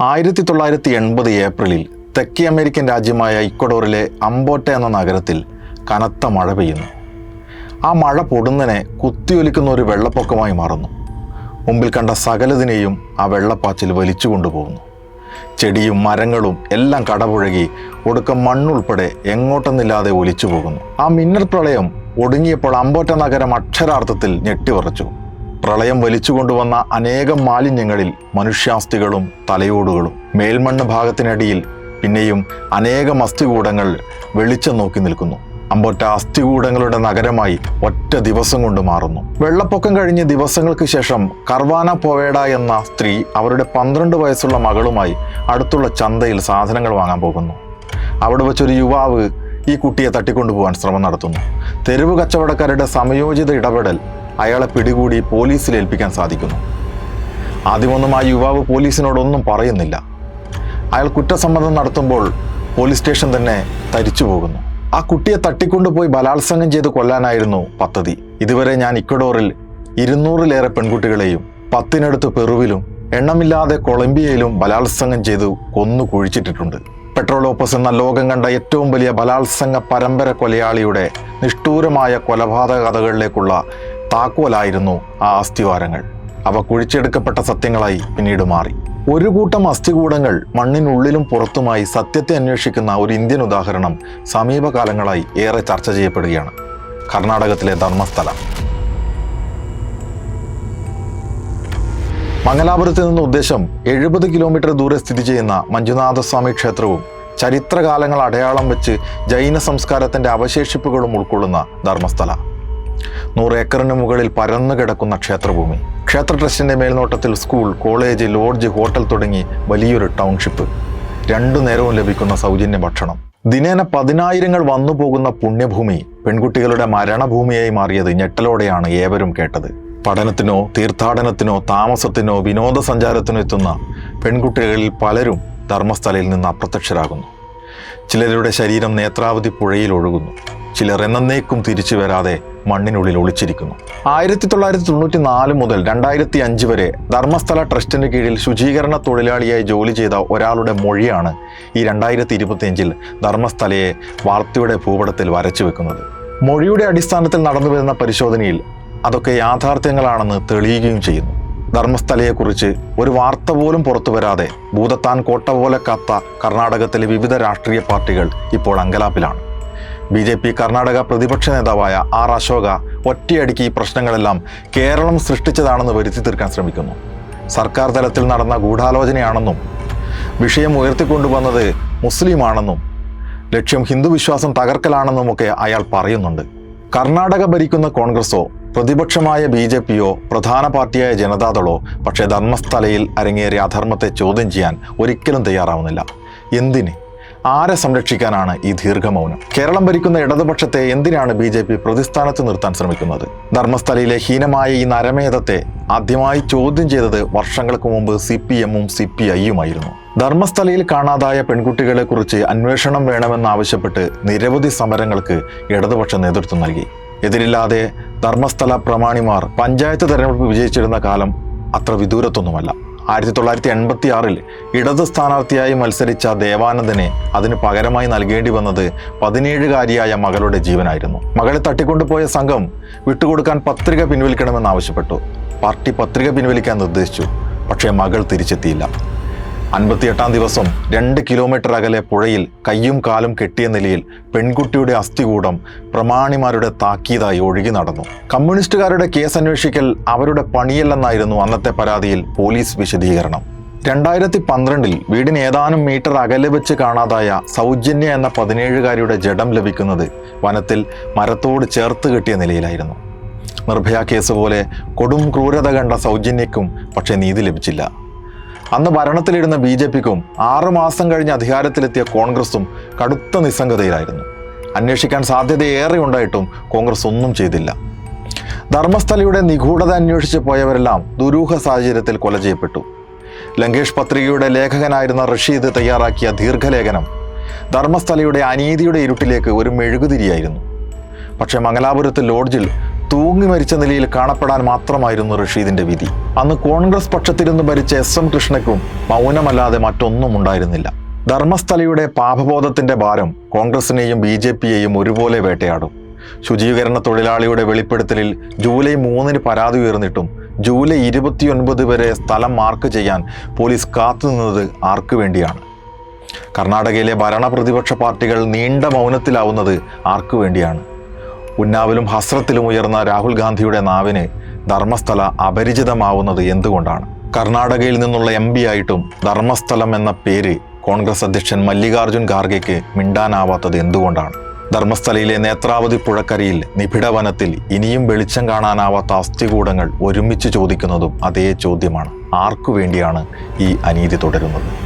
ആയിരത്തി തൊള്ളായിരത്തി എൺപത് ഏപ്രിലിൽ തെക്കേ അമേരിക്കൻ രാജ്യമായ ഇക്വഡോറിലെ അമ്പോട്ട എന്ന നഗരത്തിൽ കനത്ത മഴ പെയ്യുന്നു. ആ മഴ പൊടുന്നനെ കുത്തിയൊലിക്കുന്ന ഒരു വെള്ളപ്പൊക്കമായി മാറുന്നു. മുമ്പിൽ കണ്ട സകലതിനെയും ആ വെള്ളപ്പാച്ചിൽ വലിച്ചു കൊണ്ടുപോകുന്നു. ചെടിയും മരങ്ങളും എല്ലാം കടപുഴകി ഒടുക്കം മണ്ണുൾപ്പെടെ എങ്ങോട്ടെന്നില്ലാതെ ഒലിച്ചു പോകുന്നു ആ മിന്നൽ പ്രളയം ഒടുങ്ങിയപ്പോൾ അമ്പോറ്റ നഗരം അക്ഷരാർത്ഥത്തിൽ ഞെട്ടിവറച്ചു. പ്രളയം വലിച്ചുകൊണ്ടുവന്ന അനേകം മാലിന്യങ്ങളിൽ മനുഷ്യാസ്ഥികളും തലയോടുകളും മേൽമണ്ണ് ഭാഗത്തിനടിയിൽ പിന്നെയും അനേകം അസ്ഥികൂടങ്ങൾ വെളിച്ചം നോക്കി നിൽക്കുന്നു. അമ്പൊറ്റ അസ്ഥികൂടങ്ങളുടെ നഗരമായി ഒറ്റ ദിവസം കൊണ്ട് മാറുന്നു. വെള്ളപ്പൊക്കം കഴിഞ്ഞ് ദിവസങ്ങൾക്ക് ശേഷം കർവാന പോവേഡ എന്ന സ്ത്രീ അവരുടെ പന്ത്രണ്ട് വയസ്സുള്ള മകളുമായി അടുത്തുള്ള ചന്തയിൽ സാധനങ്ങൾ വാങ്ങാൻ പോകുന്നു. അവിടെ വെച്ചൊരു യുവാവ് ഈ കുട്ടിയെ തട്ടിക്കൊണ്ടുപോകാൻ ശ്രമം നടത്തുന്നു. തെരുവ് കച്ചവടക്കാരുടെ സമയോചിത ഇടപെടൽ അയാളെ പിടികൂടി പോലീസിൽ ഏൽപ്പിക്കാൻ സാധിക്കുന്നു. ആദ്യമൊന്നും ആ യുവാവ് പോലീസിനോടൊന്നും പറയുന്നില്ല. അയാൾ കുറ്റസമ്മതം നടത്തുമ്പോൾ പോലീസ് സ്റ്റേഷൻ തന്നെ തരിച്ചു പോകുന്നു. ആ കുട്ടിയെ തട്ടിക്കൊണ്ടുപോയി ബലാത്സംഗം ചെയ്ത് കൊല്ലാനായിരുന്നു പദ്ധതി. ഇതുവരെ ഞാൻ ഇക്വഡോറിൽ ഇരുന്നൂറിലേറെ പെൺകുട്ടികളെയും പത്തിനടുത്ത് പെറുവിലും എണ്ണമില്ലാതെ കൊളംബിയയിലും ബലാത്സംഗം ചെയ്ത് കൊന്നു കുഴിച്ചിട്ടിട്ടുണ്ട്. പെട്രോൾ ഓപ്പസ് എന്ന ലോകം കണ്ട ഏറ്റവും വലിയ ബലാത്സംഗ പരമ്പര കൊലയാളിയുടെ നിഷ്ഠൂരമായ കൊലപാതക കഥകളിലേക്കുള്ള താക്കോലായിരുന്നു ആ അസ്ഥിവാരങ്ങൾ. അവ കുഴിച്ചെടുക്കപ്പെട്ട സത്യങ്ങളായി പിന്നീട് മാറി. ഒരു കൂട്ടം അസ്ഥികൂടങ്ങൾ മണ്ണിനുള്ളിലും പുറത്തുമായി സത്യത്തെ അന്വേഷിക്കുന്ന ഒരു ഇന്ത്യൻ ഉദാഹരണം സമീപകാലങ്ങളായി ഏറെ ചർച്ച ചെയ്യപ്പെടുകയാണ്. കർണാടകത്തിലെ ധർമ്മസ്ഥലം. മംഗലാപുരത്ത് നിന്ന് ഉദ്ദേശം എഴുപത് കിലോമീറ്റർ ദൂരെ സ്ഥിതി ചെയ്യുന്ന മഞ്ജുനാഥസ്വാമി ക്ഷേത്രവും ചരിത്രകാലങ്ങൾ അടയാളം വെച്ച് ജൈന സംസ്കാരത്തിന്റെ അവശേഷിപ്പുകളും ഉൾക്കൊള്ളുന്ന ധർമ്മസ്ഥല. നൂറ് ഏക്കറിന് മുകളിൽ പരന്നു കിടക്കുന്ന ക്ഷേത്രഭൂമി. ക്ഷേത്ര ട്രസ്റ്റിന്റെ മേൽനോട്ടത്തിൽ സ്കൂൾ കോളേജ് ലോഡ്ജ് ഹോട്ടൽ തുടങ്ങി വലിയൊരു ടൗൺഷിപ്പ്. രണ്ടു നേരവും ലഭിക്കുന്ന സൗജന്യ ഭക്ഷണം. ദിനേന പതിനായിരങ്ങൾ വന്നു പോകുന്ന പുണ്യഭൂമി പെൺകുട്ടികളുടെ മരണഭൂമിയായി മാറിയത് ഞെട്ടലോടെയാണ് ഏവരും കേട്ടത്. പഠനത്തിനോ തീർത്ഥാടനത്തിനോ താമസത്തിനോ വിനോദസഞ്ചാരത്തിനോ എത്തുന്ന പെൺകുട്ടികളിൽ പലരും ധർമ്മസ്ഥലയിൽ നിന്ന് അപ്രത്യക്ഷരാകുന്നു. ചിലരുടെ ശരീരം നേത്രാവതി പുഴയിൽ ഒഴുകുന്നു. ചിലർ എന്നേക്കും തിരിച്ചു വരാതെ മണ്ണിനുള്ളിൽ ഒളിച്ചിരിക്കുന്നു. ആയിരത്തി തൊള്ളായിരത്തി തൊണ്ണൂറ്റി നാല് മുതൽ രണ്ടായിരത്തി അഞ്ച് വരെ ധർമ്മസ്ഥല ട്രസ്റ്റിന് കീഴിൽ ശുചീകരണ തൊഴിലാളിയായി ജോലി ചെയ്ത ഒരാളുടെ മൊഴിയാണ് ഈ രണ്ടായിരത്തി ഇരുപത്തിയഞ്ചിൽ ധർമ്മസ്ഥലയെ വാർത്തയുടെ ഭൂപടത്തിൽ വരച്ചു വെക്കുന്നത്. മൊഴിയുടെ അടിസ്ഥാനത്തിൽ നടന്നു വരുന്ന പരിശോധനയിൽ അതൊക്കെ യാഥാർത്ഥ്യങ്ങളാണെന്ന് തെളിയുകയും ചെയ്യുന്നു. ധർമ്മസ്ഥലയെക്കുറിച്ച് ഒരു വാർത്ത പോലും പുറത്തു വരാതെ ഭൂതത്താൻ കോട്ട പോലെ കാത്ത കർണാടകത്തിലെ വിവിധ രാഷ്ട്രീയ പാർട്ടികൾ ഇപ്പോൾ അങ്കലാപ്പിലാണ്. ബി ജെ പി കർണാടക പ്രതിപക്ഷ നേതാവായ ആർ അശോക ഒറ്റയടിക്ക് ഈ പ്രശ്നങ്ങളെല്ലാം കേരളം സൃഷ്ടിച്ചതാണെന്ന് വരുത്തി തീർക്കാൻ ശ്രമിക്കുന്നു. സർക്കാർ തലത്തിൽ നടന്ന ഗൂഢാലോചനയാണെന്നും വിഷയം ഉയർത്തിക്കൊണ്ടുവന്നത് മുസ്ലിമാണെന്നും ലക്ഷ്യം ഹിന്ദു വിശ്വാസം തകർക്കലാണെന്നുമൊക്കെ അയാൾ പറയുന്നുണ്ട്. കർണാടക ഭരിക്കുന്ന കോൺഗ്രസോ പ്രതിപക്ഷമായ ബി ജെ പിയോ പ്രധാന പാർട്ടിയായ ജനതാദളോ പക്ഷേ ധർമ്മസ്ഥലയിൽ അരങ്ങേറിയ അധർമ്മത്തെ ചോദ്യം ചെയ്യാൻ ഒരിക്കലും തയ്യാറാവുന്നില്ല. എന്തിന്? ആരെ സംരക്ഷിക്കാനാണ് ഈ ദീർഘമൗനം? കേരളം ഭരിക്കുന്ന ഇടതുപക്ഷത്തെ എന്തിനാണ് ബി ജെ പി പ്രതിസ്ഥാനത്ത് നിർത്താൻ ശ്രമിക്കുന്നത്? ധർമ്മസ്ഥലയിലെ ഹീനമായ ഈ നരമേധത്തെ ആദ്യമായി ചോദ്യം ചെയ്തത് വർഷങ്ങൾക്ക് മുമ്പ് സി പി എമ്മും സി പി ഐയുമായിരുന്നു. ധർമ്മസ്ഥലയിൽ കാണാതായ പെൺകുട്ടികളെ കുറിച്ച് അന്വേഷണം വേണമെന്നാവശ്യപ്പെട്ട് നിരവധി സമരങ്ങൾക്ക് ഇടതുപക്ഷം നേതൃത്വം നൽകി. എതിരില്ലാതെ ധർമ്മസ്ഥല പ്രമാണിമാർ പഞ്ചായത്ത് തെരഞ്ഞെടുപ്പ് വിജയിച്ചിരുന്ന കാലം അത്ര വിദൂരത്തൊന്നുമല്ല. ആയിരത്തി തൊള്ളായിരത്തി എൺപത്തി ആറിൽ ഇടത് സ്ഥാനാർത്ഥിയായി മത്സരിച്ച ദേവാനന്ദനെ അതിന് പകരമായി നൽകേണ്ടി വന്നത് പതിനേഴുകാരിയായ മകളുടെ ജീവനായിരുന്നു. മകളെ തട്ടിക്കൊണ്ടുപോയ സംഘം വിട്ടുകൊടുക്കാൻ പത്രിക പിൻവലിക്കണമെന്നാവശ്യപ്പെട്ടു പാർട്ടി പത്രിക പിൻവലിക്കാൻ നിർദ്ദേശിച്ചു. പക്ഷേ മകൾ തിരിച്ചെത്തിയില്ല. അൻപത്തിയെട്ടാം ദിവസം രണ്ട് കിലോമീറ്റർ അകലെ പുഴയിൽ കയ്യും കാലും കെട്ടിയ നിലയിൽ പെൺകുട്ടിയുടെ അസ്ഥികൂടം പ്രമാണിമാരുടെ താക്കീതായി ഒഴുകി നടന്നു. കമ്മ്യൂണിസ്റ്റുകാരുടെ കേസ് അന്വേഷിക്കൽ അവരുടെ പണിയല്ലെന്നായിരുന്നു അന്നത്തെ പരാതിയിൽ പോലീസ് വിശദീകരണം. രണ്ടായിരത്തി പന്ത്രണ്ടിൽ വീടിന് ഏതാനും മീറ്റർ അകലെ വെച്ച് കാണാതായ സൗജന്യ എന്ന പതിനേഴുകാരിയുടെ ജഡം ലഭിക്കുന്നത് വനത്തിൽ മരത്തോട് ചേർത്ത് കെട്ടിയ നിലയിലായിരുന്നു. നിർഭയ കേസ് പോലെ കൊടും ക്രൂരത കണ്ട സൗജന്യക്കും പക്ഷേ നീതി ലഭിച്ചില്ല. അന്ന് ഭരണത്തിലിരുന്ന ബി ജെ പിക്കും ആറുമാസം കഴിഞ്ഞ് അധികാരത്തിലെത്തിയ കോൺഗ്രസും കടുത്ത നിസ്സംഗതയിലായിരുന്നു. അന്വേഷിക്കാൻ സാധ്യതയേറെ ഉണ്ടായിട്ടും കോൺഗ്രസ് ഒന്നും ചെയ്തില്ല. ധർമ്മസ്ഥലയുടെ നിഗൂഢത അന്വേഷിച്ച് പോയവരെല്ലാം ദുരൂഹ സാഹചര്യത്തിൽ കൊല ചെയ്യപ്പെട്ടു. ലങ്കേഷ് പത്രികയുടെ ലേഖകനായിരുന്ന റഷീദ് തയ്യാറാക്കിയ ദീർഘലേഖനം ധർമ്മസ്ഥലയുടെ അനീതിയുടെ ഇരുട്ടിലേക്ക് ഒരു മെഴുകുതിരിയായിരുന്നു. പക്ഷേ മംഗലാപുരത്ത് ലോഡ്ജിൽ തൂങ്ങി മരിച്ച നിലയിൽ കാണപ്പെടാൻ മാത്രമായിരുന്നു റഷീദിന്റെ വിധി. അന്ന് കോൺഗ്രസ് പക്ഷത്തിരുന്ന് ഭരിച്ച എസ് എം കൃഷ്ണയ്ക്കും മൗനമല്ലാതെ മറ്റൊന്നും ഉണ്ടായിരുന്നില്ല. ധർമ്മസ്ഥലയുടെ പാപബോധത്തിന്റെ ഭാരം കോൺഗ്രസിനെയും ബി ജെ പിയെയും ഒരുപോലെ വേട്ടയാടും. ശുചീകരണ തൊഴിലാളിയുടെ വെളിപ്പെടുത്തലിൽ ജൂലൈ മൂന്നിന് പരാതി ഉയർന്നിട്ടും ജൂലൈ ഇരുപത്തിയൊൻപത് വരെ സ്ഥലം മാർക്ക് ചെയ്യാൻ പോലീസ് കാത്തുനിന്നത് ആർക്കു വേണ്ടിയാണ്? കർണാടകയിലെ ഭരണ പ്രതിപക്ഷ പാർട്ടികൾ നീണ്ട മൗനത്തിലാവുന്നത് ആർക്കു വേണ്ടിയാണ്? ഉന്നാവിലും ഹസ്രത്തിലും ഉയർന്ന രാഹുൽ ഗാന്ധിയുടെ നാവിന് ധർമ്മസ്ഥല അപരിചിതമാവുന്നത് എന്തുകൊണ്ടാണ്? കർണാടകയിൽ നിന്നുള്ള എം പി ആയിട്ടും ധർമ്മസ്ഥലം എന്ന പേര് കോൺഗ്രസ് അധ്യക്ഷൻ മല്ലികാർജുൻ ഖാർഗെക്ക് മിണ്ടാനാവാത്തത് എന്തുകൊണ്ടാണ്? ധർമ്മസ്ഥലയിലെ നേത്രാവതി പുഴക്കരയിൽ നിബിഡവനത്തിൽ ഇനിയും വെളിച്ചം കാണാനാവാത്ത അസ്ഥികൂടങ്ങൾ ഒരുമിച്ച് ചോദിക്കുന്നതും അതേ ചോദ്യമാണ്. ആർക്കു വേണ്ടിയാണ് ഈ അനീതി തുടരുന്നത്?